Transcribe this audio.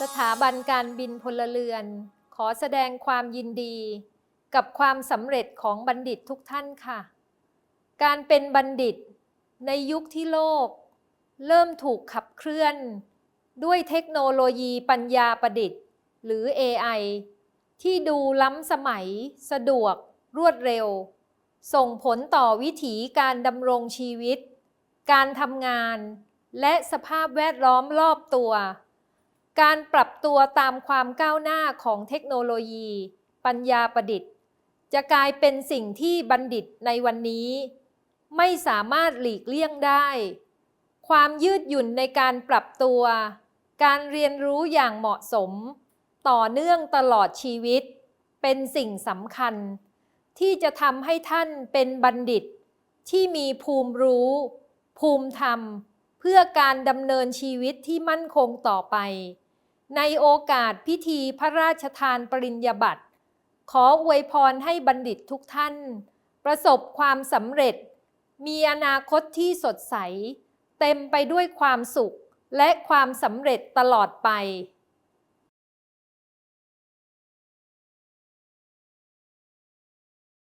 สถาบันการบินพลเรือน ขอแสดงความยินดี กับความสำเร็จของบัณฑิตทุกท่านค่ะ การเป็นบัณฑิตในยุคที่โลก เริ่มถูกขับเคลื่อน ด้วยเทคโนโลยีปัญญาประดิษฐ์ หรือ AI ที่ดูล้ำสมัย สะดวก รวดเร็ว ส่งผลต่อวิถีการดำรงชีวิต การทำงาน และสภาพแวดล้อมรอบตัว การปรับตัวตามความก้าวหน้าของเทคโนโลยี ปัญญาประดิษฐ์ จะกลายเป็นสิ่งที่บัณฑิตในวันนี้ ไม่สามารถหลีกเลี่ยงได้ ความยืดหยุ่นในการปรับตัว การเรียนรู้อย่างเหมาะสม ต่อเนื่องตลอดชีวิต เป็นสิ่งสำคัญ ที่จะทำให้ท่านเป็นบัณฑิต ที่มีภูมิรู้ ภูมิธรรม เพื่อการดำเนินชีวิตที่มั่นคงต่อไป ในโอกาสพิธีพระราชทานปริญญาบัตร ขออวยพรให้บัณฑิตทุกท่าน ประสบความสำเร็จ มีอนาคตที่สดใส เต็มไปด้วยความสุขและความสำเร็จตลอดไป